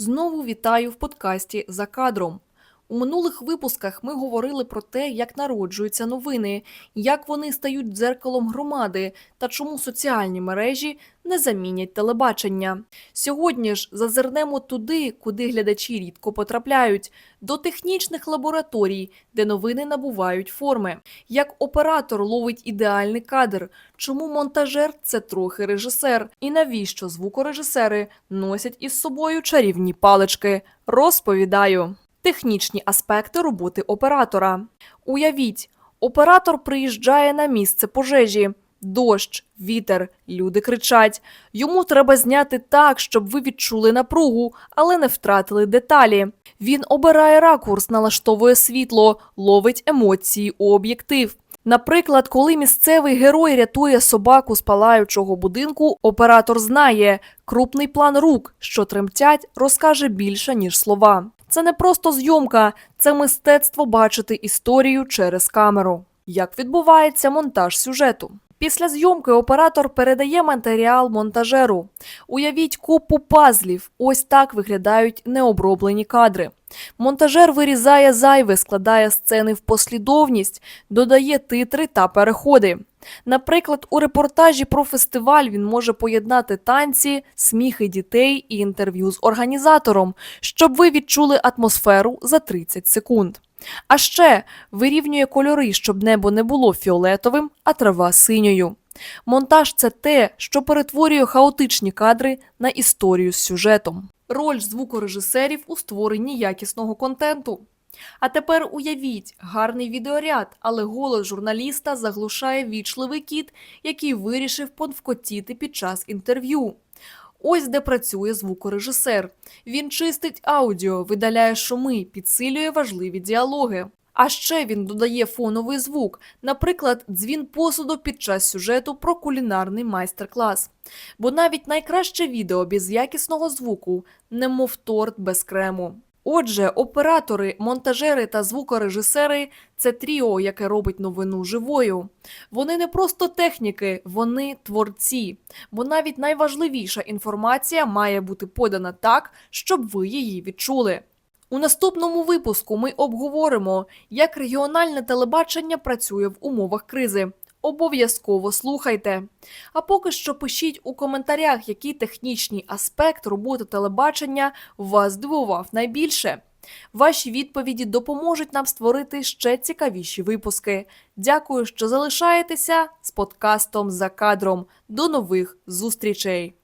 Знову вітаю в подкасті за кадром. У минулих випусках ми говорили про те, як народжуються новини, як вони стають дзеркалом громади та чому соціальні мережі не замінять телебачення. Сьогодні ж зазирнемо туди, куди глядачі рідко потрапляють, до технічних лабораторій, де новини набувають форми. Як оператор ловить ідеальний кадр, чому монтажер це трохи режисер, і навіщо звукорежисери носять із собою чарівні палички? Розповідаю. Технічні аспекти роботи оператора. Уявіть, оператор приїжджає на місце пожежі. Дощ, вітер, люди кричать. Йому треба зняти так, щоб ви відчули напругу, але не втратили деталі. Він обирає ракурс, налаштовує світло, ловить емоції у об'єктив. Наприклад, коли місцевий герой рятує собаку з палаючого будинку, оператор знає, крупний план рук, що тремтять, розкаже більше, ніж слова. Це не просто зйомка, це мистецтво бачити історію через камеру. Як відбувається монтаж сюжету? Після зйомки оператор передає матеріал монтажеру. Уявіть купу пазлів. Ось так виглядають необроблені кадри. Монтажер вирізає зайве, складає сцени в послідовність, додає титри та переходи. Наприклад, у репортажі про фестиваль він може поєднати танці, сміхи дітей і інтерв'ю з організатором, щоб ви відчули атмосферу за 30 секунд. А ще вирівнює кольори, щоб небо не було фіолетовим, а трава синьою. Монтаж це те, що перетворює хаотичні кадри на історію з сюжетом. Роль звукорежисерів у створенні якісного контенту. А тепер уявіть гарний відеоряд, але голос журналіста заглушає вічливий кіт, який вирішив понвкотіти під час інтерв'ю. Ось де працює звукорежисер. Він чистить аудіо, видаляє шуми, підсилює важливі діалоги. А ще він додає фоновий звук, наприклад, дзвін посуду під час сюжету про кулінарний майстер-клас. Бо навіть найкраще відео без якісного звуку, немов торт без крему. Отже, оператори, монтажери та звукорежисери це тріо, яке робить новину живою. Вони не просто техніки, вони творці. Бо навіть найважливіша інформація має бути подана так, щоб ви її відчули. У наступному випуску ми обговоримо, як регіональне телебачення працює в умовах кризи. Обов'язково слухайте. А поки що пишіть у коментарях, який технічний аспект роботи телебачення вас здивував найбільше. Ваші відповіді допоможуть нам створити ще цікавіші випуски. Дякую, що залишаєтеся з подкастом за кадром. До нових зустрічей!